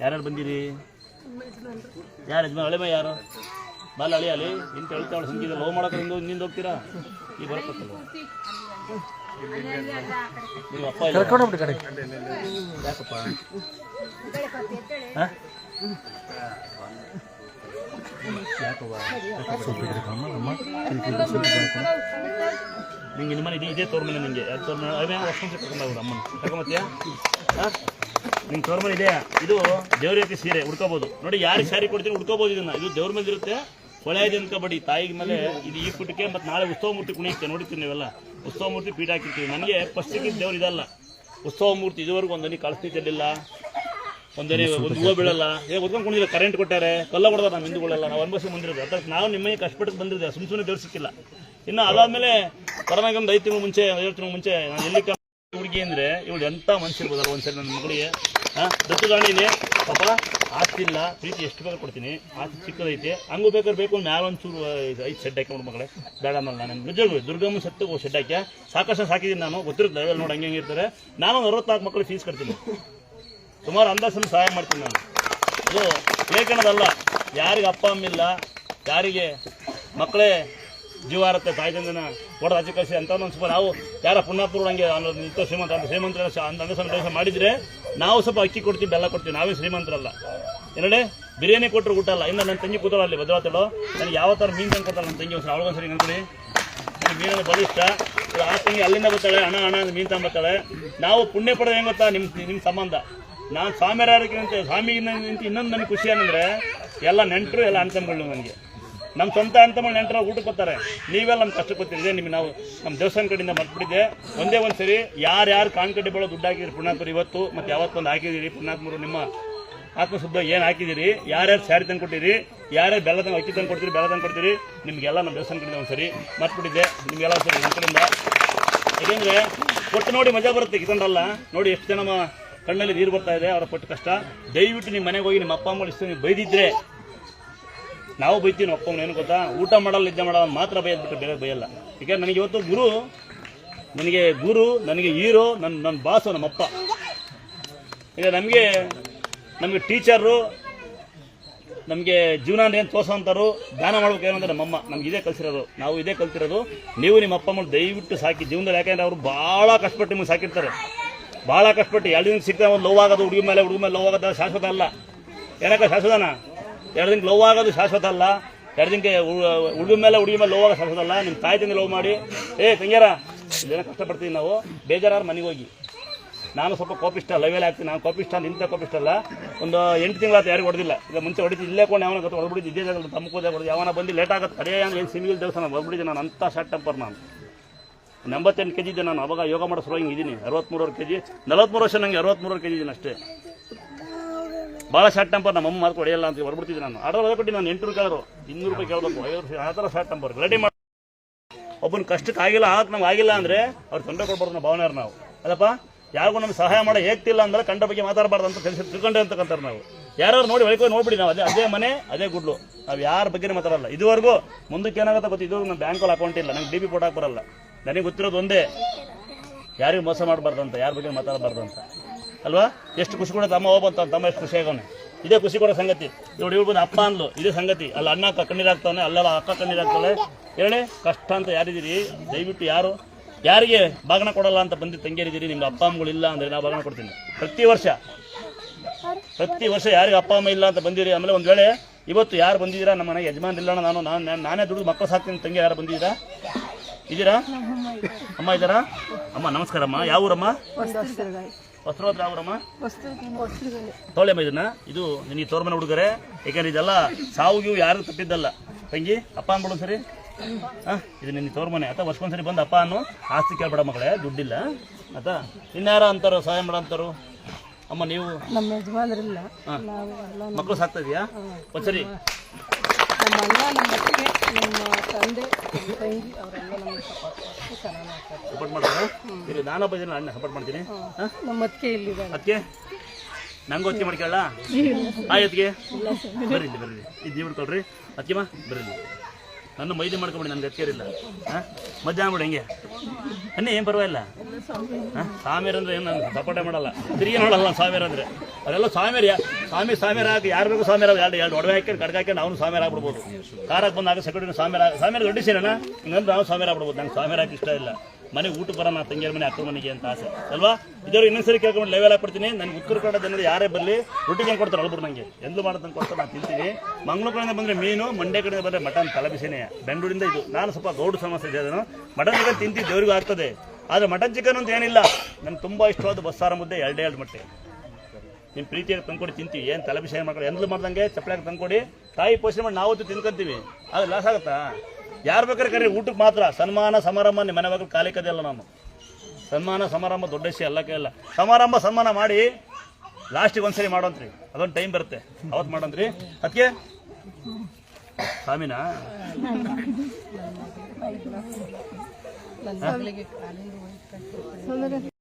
ಯಾರ್ಯಾರು ಬಂದಿರಿ? ಯಾರು ಯಜಮಾನ್? ಹಳೆ ಮೈ ಯಾರು? ಬಾಲ ಹಳಿ ಅಲ್ಲಿ? ಇಂತ ಹೇಳ್ತಾವಳು ಸಂಗೀತ ಲವ್ ಮಾಡೋಕೆ ಹಿಂದೆ ಹಿಂದಿಂದ ಹೋಗ್ತೀರಾ? ಈ ಬರಕತ್ತಲ್ಲ ನೀವು ಅಪ್ಪ ಕರ್ಕೊಂಡೋಗ್ಬಿಡಿ ಕಡೆ ಯಾಕಪ್ಪ? ನಿಂಗೆ ನಿಮ್ಮನೆ ಇದೇ ಇದೇ ತೋರ್ ಮನೆ ನಿಂಗೆ ಅವೇ ವರ್ಷ ಅಮ್ಮನ. ಕರ್ಕೊಂಬತ್ತೀಯಾ ಹಾಂ? ನಿಂಗೆ ತೋರ್ಮಲ್ ಇದೆ ಇದು ದೇವ್ರ ರೀತಿ ಸೀರೆ ಉಡ್ಕೋಬೋದು. ನೋಡಿ ಯಾರಿಗೆ ಸ್ಯಾರಿ ಕೊಡ್ತೀನಿ ಹುಡ್ಕೋಬಹುದು ಇದನ್ನ. ಇದು ದೇವ್ರ ಮೇಲೆ ಇರುತ್ತೆ ಅಂತ ಅನ್ಕೋಬೇಡಿ ತಾಯಿಗೆ ಮೇಲೆ ಇದು ಈ ಪುಟಕ್ಕೆ ಮತ್ತೆ ನಾಳೆ ಉತ್ಸವ ಮೂರ್ತಿ ಕುಣಿಯುತ್ತೆ. ನೋಡಿರ್ತೀವಿ ನೀವೆಲ್ಲ. ಉತ್ಸವ ಮೂರ್ತಿ ಪೀಠ ಹಾಕಿರ್ತೀವಿ ನನಗೆ ಫಸ್ಟಿಗೆ ದೇವ್ರು ಇದಲ್ಲ. ಉತ್ಸವ ಮೂರ್ತಿ ಇದುವರೆಗೂ ಒಂದನಿ ಕಳಿಸ್ತಿದ್ದಿಲ್ಲ ಒಂದನೇ ಒಂದು ಹೂವು ಬೀಳಲ್ಲ. ಏ ಒದ್ಕೊಂಡು ಕುಣಿದಿಲ್ಲ ಕರೆಂಟ್ ಕೊಟ್ಟಾರೆ. ಕಲ್ಲ ಕೊಡ್ತಾರೆ ನಮ್ಮ ಹಿಂದೂಗಳೆಲ್ಲ. ನಾವು ಅನುಭವಿಸಿ ಬಂದಿರೋದು. ಅದಕ್ಕೆ ನಾವು ನಿಮ್ಮನೆ ಕಷ್ಟಪಟ್ಟು ಬಂದಿದ್ದೆ ಸುಮ್ ಸುಮ್ಮನೆ ದೇವ್ರು ಸಿಕ್ಕಿಲ್ಲ. ಇನ್ನು ಅದಾದ್ಮೇಲೆ ಕೊರೋನಾಗೆ ಒಂದು ಐದು ತಿಂಗಳು ಮುಂಚೆ ಐವತ್ತು ತಿಂಗಳು ಮುಂಚೆ ನಾನು ಎಲ್ಲಿ ಹುಡುಗಿ ಅಂದ್ರೆ ಇವಳು ಎಂತ ಮನಸ್ಸಿರ್ಬೋದಲ್ಲ ಒಂದ್ಸರಿ ನನ್ನ ಮಗಳಿಗೆ. ದತ್ತುದಾಣಿನೇ ಪಾಪ, ಆಸ್ತಿ ಇಲ್ಲ. ಪ್ರೀತಿ ಎಷ್ಟು ಬೇಕಾದ್ರೆ ಕೊಡ್ತೀನಿ. ಆಸ್ತಿ ಚಿಕ್ಕದೈತೆ. ಹಂಗೂ ಬೇಕಾದ್ರೆ ಬೇಕು. ಮ್ಯಾಲ ಒಂಚೂರು ಐದು ಶೆಡ್ ಹಾಕಿ ಮಗಳೇ. ಬೇಡ ಮಲ್ಲ ನಾನು. ನಿಜಗಳು ದುರ್ಗಮ್ಮ ಸತ್ತು ಶೆಡ್ ಹಾಕಿ ಸಾಕಷ್ಟು ಸಾಕಿದ್ದೀನಿ ನಾನು. ಗೊತ್ತಿರುತ್ತೆ. ಲೆವೆಲ್ ನೋಡಿ ಹಂಗೆ ಇರ್ತಾರೆ. ನಾನು ಅರವತ್ನಾಲ್ಕು ಮಕ್ಕಳು ಫೀಸ್ ಕಟ್ತೀನಿ. ಸುಮಾರು ಅಂದಾಜನ್ನು ಸಹಾಯ ಮಾಡ್ತೀನಿ ನಾನು. ಇದು ಏಕಣದಲ್ಲ ಯಾರಿಗೆ ಅಪ್ಪ, ಅಮ್ಮ ಇಲ್ಲ, ಯಾರಿಗೆ ಮಕ್ಕಳೇ ಜೀವ ಇರುತ್ತೆ ತಾಯಿ ತಂದೆನ ಹೊಡೆದು ಆಚೆ ಕಳಿಸಿ ಅಂತ ಒಂದು ಸ್ವಲ್ಪ ನಾವು ಯಾರ ಪುಣ್ಯಾಪುರ ಹಂಗೆ ಅನ್ನೋದು ಶ್ರೀಮಂತ ಅಂತ ಶ್ರೀಮಂತರ ಅಂದ ಸಂದೇಶ ಮಾಡಿದರೆ ನಾವು ಸ್ವಲ್ಪ ಅಕ್ಕಿ ಕೊಡ್ತೀವಿ, ಬೆಲ್ಲ ಕೊಡ್ತೀವಿ, ನಾವೇ ಶ್ರೀಮಂತರಲ್ಲ. ಎರಡೆ, ಬಿರಿಯಾನಿ ಕೊಟ್ಟರು ಊಟ ಅಲ್ಲ. ಇನ್ನು ನನ್ನ ತಂಗಿ ಕೂತಲ್ಲ ಅಲ್ಲಿ ಭದ್ರಾವತಿಳು ನನಗೆ ಯಾವ ಥರ ಮೀನು ತಂದು ಕೊಡ್ತಾಳೆ ನನ್ನ ತಂಗಿ ಒಂದು ಅವಳಿಗೊಂದ್ಸರಿ ನೆನ್ಕೊಳ್ಳಿ ನನಗೆ ಇದು ಆ ತಂಗಿ ಅಲ್ಲಿಂದ ಬರ್ತಾಳೆ ಹಣ ಹಣ ಮೀನು ತಂಬತ್ತಾಳೆ ನಾವು ಪುಣ್ಯ ಪಡೆದ ಹೆಂಗೆ ಗೊತ್ತಾ? ನಿಮ್ಮ ನಿಮ್ಮ ಸಂಬಂಧ. ನಾನು ಸ್ವಾಮಿಯಾರಕ್ಕೆ ಸ್ವಾಮಿಗಿಂತ ಇನ್ನೊಂದು ನನಗೆ ಖುಷಿ ಏನಂದರೆ, ಎಲ್ಲ ನೆಂಟರು, ಎಲ್ಲ ಅಣ್ತಂಗಳು ನನಗೆ. ನಮ್ಮ ಸ್ವಂತ ಅಣ್ತಂಗಳು ನೆಂಟರ ಊಟಕ್ಕೆ ಬರ್ತಾರೆ ನೀವೆಲ್ಲ ನಮ್ಮ ಕಷ್ಟ ಗೊತ್ತಿದೆ ನಿಮಗೆ ನಾವು ನಮ್ಮ ದೇವಸ್ಥಾನ ಕಡೆಯಿಂದ ಮರ್ತ್ಬಿಟ್ಟಿದ್ದೆ. ಒಂದೇ ಒಂದು ಸರಿ ಯಾರ್ಯಾರು ಕಾನ್ಕಡ್ಡಿ ಬೆಳೋ ದುಡ್ಡು ಹಾಕಿದ್ರಿ ಪುಣ್ಯಾತ್ಮರು ಇವತ್ತು ಮತ್ತು ಯಾವತ್ತೊಂದು ಹಾಕಿದಿರಿ ಪುಣ್ಯಾತ್ಮರು ನಿಮ್ಮ ಆತ್ಮಶುದ್ಧ ಏನು ಹಾಕಿದ್ದೀರಿ? ಯಾರ್ಯಾರು ಸ್ಯಾರಿ ತಂದು ಕೊಟ್ಟಿರಿ? ಯಾರ್ಯಾರು ಬೆಲ್ಲ ತಂದು ಅಕ್ಕಿ ತಂದು ಕೊಡ್ತೀರಿ? ಬೆಲ್ಲ ತಂದು ಕೊಡ್ತೀರಿ? ನಿಮಗೆಲ್ಲ ನಮ್ಮ ದೇವಸ್ಥಾನ ಕಡೆಯಿಂದ ಒಂದು ಸರಿ ಮರ್ತ್ಬಿಟ್ಟಿದ್ದೆ. ನಿಮಗೆಲ್ಲ ಸರಿ ನಮ್ಮ ಕಡೆಯಿಂದ. ಯಾಕೆಂದರೆ ಕೊಟ್ಟು ನೋಡಿ ಮಜಾ ಬರುತ್ತೆ ಕಿತಂಡ್ರಲ್ಲ ನೋಡಿ ಎಷ್ಟು ಜನ ಕಣ್ಣಲ್ಲಿ ನೀರು ಬರ್ತಾ ಇದೆ. ಅವರ ಪಟ್ಟು ಕಷ್ಟ. ದಯವಿಟ್ಟು ನಿಮ್ಮ ಮನೆಗೆ ಹೋಗಿ ನಿಮ್ಮ ಅಪ್ಪ, ಅಮ್ಮ ಇಷ್ಟು ನೀವು ಬೈದಿದ್ರೆ ನಾವು ಬೈತೀವಿ ಏನು ಗೊತ್ತಾ? ಊಟ ಮಾಡಲ್ಲ, ನಿದ್ದೆ ಮಾಡಲ್ಲ, ಮಾತ್ರ ಬೈದ್ಬಿಟ್ಟು ಬೇರೆ ಬೈಯಲ್ಲ. ಈಗ ನನಗೆ ಇವತ್ತು ಗುರು, ನನಗೆ ಗುರು, ನನಗೆ ಹೀರೋ ನನ್ನ ನನ್ನ ಬಾಸು ನಮ್ಮಪ್ಪ. ಈಗ ನಮಗೆ ನಮಗೆ ಟೀಚರು, ನಮಗೆ ಜೀವನ ಏನು ತೋರ್ಸೋಂಥವ್ರು, ದಾನ ಮಾಡ್ಬೇಕು ಅಂದ್ರೆ ನಮ್ಮಮ್ಮ. ನಮ್ಗೆ ಇದೇ ಕಲ್ಸಿರೋದು. ನಾವು ಇದೇ ಕಲ್ತಿರೋದು. ನೀವು ನಿಮ್ಮ ಅಪ್ಪ ಅಮ್ಮನ ದಯವಿಟ್ಟು ಸಾಕಿ. ಜೀವನದಲ್ಲಿ ಯಾಕೆಂದ್ರೆ ಅವರು ಭಾಳ ಕಷ್ಟಪಟ್ಟು ನಿಮಗೆ ಸಾಕಿರ್ತಾರೆ. ಭಾಳ ಕಷ್ಟಪಟ್ಟು ಎರಡು ದಿನ ಸಿಗ್ತಾ ಒಂದು ಲವ್ ಹುಡುಗಿ ಮೇಲೆ ಹುಡುಗಿ ಮೇಲೆ ಲವ್ ಆಗೋದು ಶಾಶ್ವತ ಅಲ್ಲ. ಏನಕ್ಕ ಶಾಶ್ವತನ? ಎರಡು ದಿನಕ್ಕೆ ಲವ್ ಆಗೋದು ಶಾಶ್ವತ ಅಲ್ಲ. ಎರಡು ದಿನಕ್ಕೆ ಹುಡುಗಿ ಮೇಲೆ ಹುಡುಗಿ ಮೇಲೆ ಲವ್ ಆಗೋದು ಶಾಶ್ವತ ಅಲ್ಲ. ನಿಮ್ಮ ತಾಯಿ ತಂದೆ ಲವ್ ಮಾಡಿ. ಏ, ತಂಗ್ಯಾರ ಇದೇನೋ ಕಷ್ಟಪಡ್ತೀವಿ ನಾವು. ಬೇಜಾರಾರು ಮನೆಗೆ ಹೋಗಿ. ನಾನು ಸ್ವಲ್ಪ ಕೋಪಿಷ್ಟ ಲೈವಲ್ಲಿ ಹಾಕ್ತೀನಿ ನಾನು ಕೋಪಿಷ್ಟ ಇಂಥ ಕೋಪಿಷ್ಟ ಅಲ್ಲ. ಒಂದು ಎಂಟು ತಿಂಗಳ ಯಾರಿಗೂ ಹೊಡೆದಿಲ್ಲ. ಈಗ ಮುಂಚೆ ಹೊಡಿತು ಇಲ್ಲೇ ಕೊಂಡು ಯಾವನ ಗೊತ್ತು ಹೊಡ್ಬಿಡಿದ್ದು ಇದೇ ತಮ್ಮ ಕೂದ ಹೊಡೆದು ಯಾವನ ಬಂದು ಲೇಟ್ ಆಗುತ್ತೆ. ಅದೇ ಏನು ಸಿಮಿಲ್ ದೇವಸ್ಥಾನ ಹೊಡ್ಬಿಟ್ಟಿದ್ದೆ ನಾನು. ಅಂಥ ಶಾರ್ಟ್ ಟೆಂಪರ್ ನಾನು. ಎಂಬತ್ತೆಂಟು ಕೆ ಜಿ ಇದ್ದೆ ನಾನು. ಅವಾಗ ಯೋಗ ಮಾಡೋ ಸಲುವಾಗಿ ಇದ್ದೀನಿ. ಅರವತ್ತ್ಮೂರು ಕೆ ಜಿ ನಲವತ್ತ್ಮೂರು ವರ್ಷ ನನಗೆ ಅರವತ್ತ್ಮೂರು ಕೆ ಜಿ ಇದ್ದೀನಿ ಅಷ್ಟೇ. ಭಾಳ ಶಾರ್ಟ್ ಟೆಂಪರ್ ನಮ್ಮ ಅಮ್ಮ ಮಾತು ಹೊಡೆಯಲ್ಲ ಅಂತ ಹೊರಬಿಡ್ತಿದ್ದೆ ನಾನು. ಆರ್ಡರ್ ಕೊಟ್ಟು ನಾನು ಎಂಟು ಕೇಳೋರು. ಇನ್ನೂರು ರೂಪಾಯಿ ಕೇಳಬೇಕು. ಐವತ್ತು ಆ ಥರ ಶಾರ್ಟ್ ಟೆಂಪರ್ ರೆಡಿ ಮಾಡಿ ಒಬ್ಬನ ಕಷ್ಟಕ್ಕೆ ಆಗಿಲ್ಲ ಆಗ ನಮ್ಗೆ ಆಗಿಲ್ಲ ಅಂದರೆ ಅವ್ರು ತೊಂದರೆ ಕೊಡ್ಬಾರ್ದು ನಾವು ಭಾವನೆಯವ್ರು ನಾವು. ಅಲ್ಲಪ್ಪ, ಯಾರಿಗೂ ನಮ್ಗೆ ಸಹಾಯ ಮಾಡೋ ಹೇಗ್ತಿಲ್ಲ ಅಂದ್ರೆ ಕಂಡ ಬಗ್ಗೆ ಮಾತಾಡಬಾರ್ದು ಅಂತ ತಿಳಿಸಿ ತಿಳ್ಕೊಂಡೆ ಅಂತಕ್ಕಂತಾರೆ ನಾವು. ಯಾರು ನೋಡಿ ಒಳಗೆ ನೋಡ್ಬಿಡಿ ನಾವು ಅದೇ ಅದೇ ಮನೆ, ಅದೇ ಗುಡ್ಲು. ನಾವು ಯಾರ ಬಗ್ಗೆ ಮಾತಾಡಲ್ಲ. ಇದುವರೆಗೂ ಮುಂದಕ್ಕೆ ಏನಾಗುತ್ತೆ ಗೊತ್ತು? ಇದುವರೆಗೂ ನಮ್ಮ ಬ್ಯಾಂಕಲ್ಲಿ ಅಕೌಂಟ್ ಇಲ್ಲ. ನಂಗೆ ಡಿ ಬಿ ಫೋಟೋ ಬರಲ್ಲ. ನನಗೆ ಗೊತ್ತಿರೋದು ಒಂದೇ. ಯಾರಿಗೂ ಮೋಸ ಮಾಡಬಾರ್ದು ಅಂತ, ಯಾರ ಬಗ್ಗೆ ಮಾತಾಡಬಾರ್ದು ಅಂತ. ಅಲ್ವಾ? ಎಷ್ಟು ಖುಷಿ ಕೊಡೋ ತಮ್ಮ ಹೋಗ್ಬಂತ ತಮ್ಮ ಎಷ್ಟು ಖುಷಿ ಆಗೋನೆ. ಇದೇ ಖುಷಿ ಕೊಡೋ ಸಂಗತಿ. ನೋಡಿ ಇವ್ರು ಅಪ್ಪ ಅಂದ್ಲು, ಇದೇ ಸಂಗತಿ. ಅಲ್ಲಿ ಅಣ್ಣ ಅಕ್ಕ ಕಣ್ಣೀರಾಗ್ತಾನೆ ಅಲ್ಲೆಲ್ಲ ಅಕ್ಕ ಕಣ್ಣೀರಾಗ್ತಾಳೆ ಹೇಳಿ, ಕಷ್ಟ ಅಂತ ಯಾರಿದ್ದೀರಿ? ದಯವಿಟ್ಟು ಯಾರು? ಯಾರಿಗೆ ಬಾಗಣ ಕೊಡಲ್ಲ ಅಂತ ಬಂದು ತಂಗಿಯರಿದ್ದೀರಿ? ನಿಮ್ಗೆ ಅಪ್ಪ ಅಮ್ಮಗಳು ಇಲ್ಲ ಅಂದರೆ ನಾವು ಬಾಗಣ ಕೊಡ್ತೀನಿ. ಪ್ರತಿ ವರ್ಷ ಪ್ರತಿ ವರ್ಷ ಯಾರಿಗೆ ಅಪ್ಪ ಅಮ್ಮ ಇಲ್ಲ ಅಂತ ಬಂದಿರಿ? ಆಮೇಲೆ ಒಂದು ವೇಳೆ ಇವತ್ತು ಯಾರು ಬಂದಿದ್ದೀರಾ? ನಮ್ಮ ಮನೆಗೆ ಯಜಮಾನ್ ಇಲ್ಲ ನಾನು ನಾನು, ನಾನು- ದುಡಿದು ಮಕ್ಕಳು ಸಾಕ್ತೀನಿ ತಂಗಿ ಯಾರು ಬಂದಿದ್ದೀರಾ? ಇದ್ದೀರಾ? ಅಮ್ಮ ಇದ್ದಾರಾ? ಅಮ್ಮ ನಮಸ್ಕಾರ ಅಮ್ಮ ಊರಮ್ಮ ತೋಳೆಮ್ಮ ಇದನ್ನ. ಇದು ನಿನಗೆ ತೋರ್ಮನ ಹುಡುಗರೆ. ಯಾಕಂದ್ರೆ ಇದೆಲ್ಲ ಸಾವಿಗೂ ಯಾರು ತಪ್ಪಿದ್ದಲ್ಲ. ತಂಗಿ ಅಪ್ಪ ಅನ್ಬಿಡು ಸರಿ ಹಾಂ ಇದು ನಿನ್ನ ತೋರ್ಮನೆ. ಆತ ವರ್ಷಕ್ಕೊಂದ್ಸರಿ ಬಂದು ಅಪ್ಪ ಅನ್ನು ಆಸ್ತಿ ಕೇಳ್ಬೇಡ ಮಗಳೇ ದುಡ್ಡಿಲ್ಲ. ಆಯ್ತಾ ಇನ್ಯಾರ ಅಂತಾರೋ ಸಹಾಯ ಮಾಡ ಅಂತಾರೋ? ಅಮ್ಮ ನೀವು? ನಮ್ಮ ಯಜಮಾನರಿಲ್ಲ. ಮಕ್ಕಳು ಸಾಕ್ತಾ ಇದೆಯಾ? ಒಂದ್ಸರಿ. ನಮ್ಮ ಅಣ್ಣ ನಮ್ಮ ಅತ್ತಿಗೆ ನಮ್ಮ ತಂದೆ ನಮ್ಮ ತಂಗಿ ಅವರೆಲ್ಲ ನಮಗೆ ಸಪೋರ್ಟ್ ಚೆನ್ನಾಗಿ ಮಾಡ್ತಾರೆ ಸಪೋರ್ಟ್ ಮಾಡೋದು ಇಲ್ಲಿ ನಾನು ಒಬ್ಬ ಅಣ್ಣ ಸಪೋರ್ಟ್ ಮಾಡ್ತೀನಿ ಹಾಂ ನಮ್ಮ ಅತ್ತಿಗೆ ಇಲ್ಲಿದೆ ಅದಕ್ಕೆ ನಂಗೆ ಒತ್ತಿ ಮಾಡ್ಕೊಳ್ಳ ಆಯ್ತಿಗೆ ಬರ್ರಿ ಇಲ್ಲಿ ಬರ್ರಿ ಇದು ನೀವು ಕೊಡ್ರಿ ಬರ್ರಿ. ನನ್ನ ಮೈದಿ ಮಾಡ್ಕೊಬಿಡಿ, ನನ್ಗೆ ಅತ್ಕೇರಿಲ್ಲ ಹಾಂ? ಮಧ್ಯಾಹ್ನ ಹೆಂಗೆ. ಅನ್ನಿ ಏನು ಪರವಾಗಿಲ್ಲ ಹಾಂ? ಅಂದ್ರೆ ಏನು ನಾನು ಮಾಡಲ್ಲ. ತಿರುಗಿ ನೋಡಲ್ಲ ಸಾವಿರ ಅಂದರೆ. ಅದೆಲ್ಲ ಸಾಮೀರ್ಯ ಸ್ವಾಮಿ ಸಾಮೀರ್ ಹಾಕಿ ಯಾರು ಬೇಕು ಸ್ವಾಮಿಯರ ಎರಡು ಎರಡು ಒಡವೆ ಹಾಕಿ ಕಡ್ಗ ಹಾಕಿ ಅವನು ಸಾಮೀರ್ ಆಗ್ಬಿಡ್ಬೋದು. ಕಾರಾಗ ಬಂದಾಗ ಸೆಕ್ಯೂರಿಟಿ ಸಾಮೀರ ಸಾಮೀರ್ ದೊಡ್ಡ ಗಂಡಿಸಿನ ಹಿಂಗಂದ್ರೆ ನಾವು ಸಾಮೀರ್ ಆಗ್ಬಿಡ್ಬೋದು. ನಂಗೆ ಸಾಮೀರ್ ಹಾಕಿ ಇಷ್ಟ ಇಲ್ಲ. ಮನೆಗೆ ಊಟ ಬರೋಣ ತಂಗಿಯರ ಮನೆ ಅಕ್ಕ ಮನೆಗೆ ಅಂತ ಆಸೆ. ಅಲ್ವಾ? ಇದವ್ರು ಇನ್ನೊಂದ್ಸರಿ ಕೇಳ್ಕೊಂಡು ಲೆವೆಲ್ ಹಾಕ್ಬಿಡ್ತೀನಿ. ನನಗೆ ಉತ್ತರ ಕನ್ನಡ ಜನರು ಯಾರೇ ಬರಲಿ ರೊಟ್ಟಿ ತಂದು ಕೊಡ್ತಾರೆ ಅಲ್ಬಿಡು ನನಗೆ ಎಂದು ಮಾಡೋದು ಕೊಡ್ತಾರೆ ನಾನು ತಿಂತೀನಿ. ಮಂಗಳೂರು ಕಡೆಯಿಂದ ಬಂದರೆ ಮೀನು, ಮಂಡ್ಯ ಕಡೆಯಿಂದ ಬಂದರೆ ಮಟನ್ ತಲಬಿಸೇನೆ. ಬೆಂಗಳೂರಿಂದ ಇದು. ನಾನು ಸ್ವಲ್ಪ ಗೌಡ ಸಮಸ್ಯೆ ಇದೆ ಮಟನ್ ಚಿಕನ್ ತಿಂತಿ ದೇವ್ರಿಗೂ ಆಗ್ತದೆ. ಆದರೆ ಮಟನ್ ಚಿಕನ್ ಅಂತ ಏನಿಲ್ಲ. ನನಗೆ ತುಂಬ ಇಷ್ಟವಾದ ಬಸ್ಸಾರ ಮುದ್ದೆ ಎರಡೇ ಎರಡು ಮೊಟ್ಟೆ. ನಿಮ್ಮ ಪ್ರೀತಿಯಾಗಿ ತಂದ್ಕೊಡಿ, ತಿಂತೀವಿ. ಏನು ತಲಬಿಸೇನೆ ಮಾಡ್ಕೊಂಡು ಎಂದ್ಲು ಮಾಡ್ದಂಗೆ ಚಪ್ಪಲಾಗಿ ತಂದ್ಕೊಡಿ. ತಾಯಿ ಪೋಷಣೆ ಮಾಡಿ ನಾವು ಹೊತ್ತು ತಿನ್ಕೊಂತೀವಿ. ಅದು ಲಾಸ್ ಆಗುತ್ತಾ? ಯಾರು ಬೇಕಾದ್ರೆ ಕರೀರಿ ಊಟಕ್ಕೆ ಮಾತ್ರ ಸನ್ಮಾನ ಸಮಾರಂಭ ನಿಮ್ಮ ಮನೆ ಮಗಳು ಖಾಲಿ ಕದಿಯಲ್ಲ ನಾನು ಸನ್ಮಾನ ಸಮಾರಂಭ ದೊಡ್ಡ ವಿಷಯ ಅಲ್ಲ ಎಲ್ಲ ಸಮಾರಂಭ ಸನ್ಮಾನ ಮಾಡಿ ಲಾಸ್ಟಿಗೆ ಒಂದ್ಸರಿ ಮಾಡೋಂತ್ರಿ ಅದೊಂದು ಟೈಮ್ ಬರುತ್ತೆ ಅವತ್ತು ಮಾಡೋಂತ್ರಿ ಅದಕ್ಕೆ ಸ್ವಾಮಿನಾ